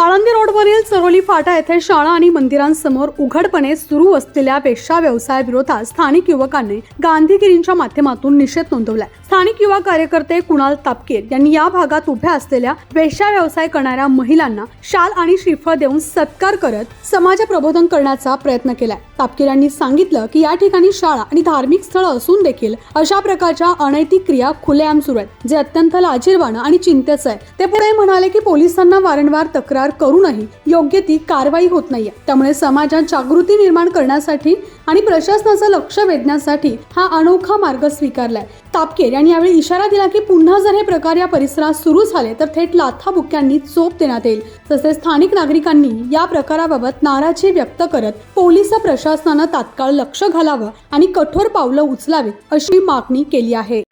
आळंदी रोडवरील चरोली फाटा येथे शाळा आणि मंदिरांसमोर उघडपणे सुरू असलेल्या वेश्या व्यवसायाविरोधात स्थानिक युवकांनी गांधीगिरींच्या माध्यमातून निषेध नोंदवलाय. स्थानिक युवा कार्यकर्ते कुणाल तापकीर यांनी या भागात उभ्या असलेल्या वेश्या व्यवसाय करणाऱ्या महिलांना शाल आणि श्रीफळ देऊन सत्कार करत समाज प्रबोधन करण्याचा प्रयत्न केलाय. तापकीर यांनी सांगितलं की या ठिकाणी शाळा आणि धार्मिक स्थळ असून देखील अशा प्रकारच्या अनैतिक क्रिया खुलेआम सुरू आहेत. जे अत्यंत लाजीरवाणं आणि चिंतेचं आहे. ते पुढे म्हणाले की पोलिसांना वारंवार तक्रार करूनही योग्य ती कारवाई होत नाहीये. त्यामुळे समाजात जागृती निर्माण करण्यासाठी आणि प्रशासनाचं लक्ष वेधण्यासाठी हा अनोखा मार्ग स्वीकारलाय. तापकेर यांनी यावेळी इशारा दिला की पुन्हा जर हे प्रकार या परिसरात सुरू झाले तर थेट लाथाबुक्यांनी चोप देण्यात येईल. तसेच स्थानिक नागरिकांनी या प्रकाराबाबत नाराजी व्यक्त करत पोलीस प्रशासनानं तात्काळ लक्ष घालावं आणि कठोर पावलं उचलावीत अशी मागणी केली आहे.